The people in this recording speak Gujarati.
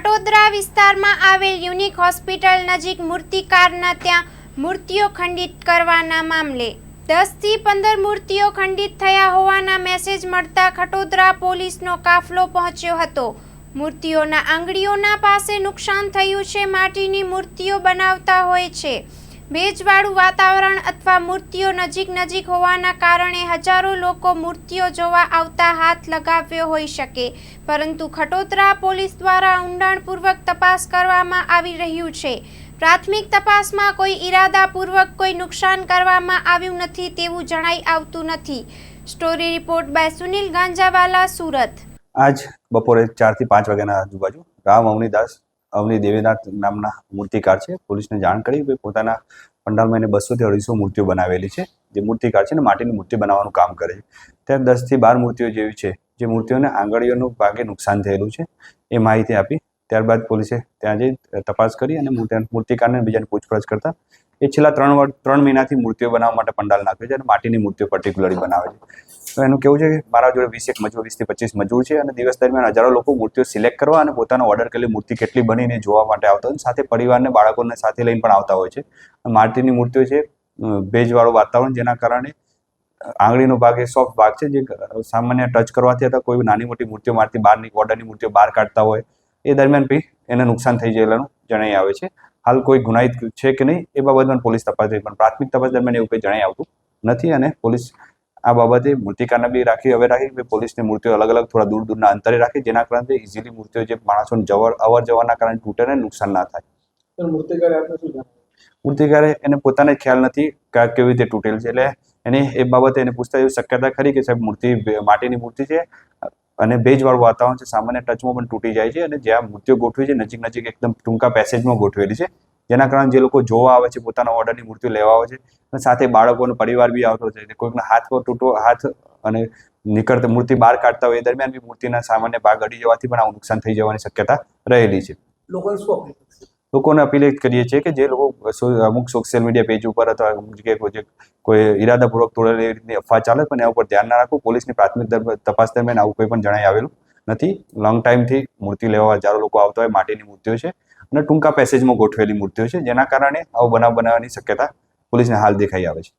ખટોદરા વિસ્તારમાં આવેલ યુનિક હોસ્પિટલ નજીક મૂર્તિકારના ત્યાં મૂર્તિઓ ખંડિત કરવાના મામલે દસથી પંદર મૂર્તિઓ ખંડિત થયા હોવાના મેસેજ મળતા ખટોદરા પોલીસનો કાફલો પહોંચ્યો હતો. મૂર્તિઓના આંગળીઓના પાસે નુકસાન થયું છે, માટીની મૂર્તિઓ બનાવતા હોય છે. ભેજવાળું વાતાવરણ અથવા મૂર્તિઓ નજીક નજીક હોવાના કારણે હજારો લોકો મૂર્તિઓ જોવા આવતા હાથ લગાવ્યો હોઈ શકે. પરંતુ ખટોદરા પોલીસ દ્વારા ઊંડાણપૂર્વક તપાસ કરવામાં આવી રહ્યું છે. પ્રાથમિક તપાસમાં કોઈ ઈરાદાપૂર્વક કોઈ નુકસાન કરવામાં આવ્યું નથી તેવું જણાઈ આવતું નથી. Story report by Sunil Ganjawala, Surat. આજ બપોરે ચારથી પાંચ વાગ્યાના આજુબાજુ રામ અવનીદાસ અવની દેવીનાથ નામના મૂર્તિકાર છે. પોલીસને જાણ કરી કે પોતાના પંડાલમાં એને બસોથી અઢીસો મૂર્તિઓ બનાવેલી છે. જે મૂર્તિકાર છે ને માટીની મૂર્તિ બનાવવાનું કામ કરે છે. ત્યાં દસથી બાર મૂર્તિઓ જેવી છે. જે મૂર્તિઓને આંગળીઓનું ભાગે નુકસાન થયેલું છે. એ માહિતી આપી ત્યારબાદ પોલીસે ત્યાં જઈ તપાસ કરી અને મૂર્તિ- મૂર્તિકારને બીજાને પૂછપરછ કરતા એ છેલ્લા ત્રણ ત્રણ મહિનાથી મૂર્તિઓ બનાવવા માટે પંડાલ નાખ્યો છે અને માટીની મૂર્તિઓ પર્ટિક્યુલરલી બનાવે છે. તો એનું કેવું છે કે મારા જોડે વીસ એક મજૂર વીસથી પચીસ મજૂર છે અને દિવસ દરમિયાન હજારો લોકો મૂર્તિઓ સિલેક્ટ કરવા અને પોતાનો ઓર્ડર કરેલી મૂર્તિ કેટલી બનીને જોવા માટે આવતા હોય સાથે પરિવારને, બાળકોને સાથે લઈને પણ આવતા હોય છે. માટીની મૂર્તિઓ છે ભેજવાળું વાતાવરણ જેના કારણે આંગળીનો ભાગ એ સોફ્ટ ભાગ છે. જે સામાન્ય ટચ કરવાથી અથવા કોઈ નાની મોટી મૂર્તિઓ મારથી બહારની, ઓર્ડરની મૂર્તિઓ બહાર કાઢતા હોય એ દરમિયાન બી એને નુકસાન થઈ ગયેલાનું જણાઈ આવે છે. હાલ કોઈ ગુનાહિત છે કે નહીં એ બાબતમાં પોલીસ તપાસ થઈ પણ પ્રાથમિક તપાસ દરમિયાન એવું કંઈ જણાઈ આવતું નથી અને પોલીસ આ બાબતે મૂર્તિકારને બી રાખી હવે રાખી કે પોલીસની મૂર્તિઓ અલગ અલગ થોડા દૂર દૂરના અંતરે રાખી જેના કારણે ઇઝીલી મૂર્તિઓ જે માણસોને જવર અવર જવાના કારણે તૂટે ને નુકસાન ના થાય. મૂર્તિકારે એને પોતાને ખ્યાલ નથી કે કેવી રીતે તૂટેલ છે. એટલે એને એ બાબતે એને પૂછતા એવી શક્યતા ખરી કે સાહેબ મૂર્તિ માટીની મૂર્તિ છે. અને ભેજવાળું વાતાવરણ છે, સામાન્ય ટચમાં પણ તૂટી જાય છે અને જ્યાં મૂર્તિઓ ગોઠવી છે નજીક નજીક એકદમ ટૂંકા પેસેજમાં ગોઠવેલી છે. જેના કારણે જે લોકો જોવા આવે છે, પોતાના ઓર્ડરની મૂર્તિઓ લેવા આવે છે અને સાથે બાળકોનો પરિવાર બી આવતો છે. કોઈકના હાથ પર તૂટો, હાથ અને નીકળતા મૂર્તિ બહાર કાઢતા હોય એ દરમિયાન બી મૂર્તિના સામાન્ય ભાગ અડી જવાથી પણ આવું નુકસાન થઈ જવાની શક્યતા રહેલી છે. લોકોને શું લોકોને અપીલ કરીએ છીએ કે જે લોકો અમુક સોશિયલ મીડિયા પેજ ઉપર અથવા અમુક જગ્યાએ કોઈ કોઈ ઈરાદાપૂર્વક તોડેલી એવી રીતની અફવા ચાલે પણ એના ઉપર ધ્યાન ના રાખવું. પોલીસની પ્રાથમિક તપાસ દરમિયાન આવું કોઈ પણ જણાઈ આવેલું નથી. લોંગ ટાઈમથી મૂર્તિ લેવા હજારો લોકો આવતા હોય, માટીની મૂર્તિઓ છે અને ટૂંકા પેસેજમાં ગોઠવેલી મૂર્તિઓ છે, જેના કારણે આવો બનાવ બનાવવાની શક્યતા પોલીસને હાલ દેખાઈ આવે છે.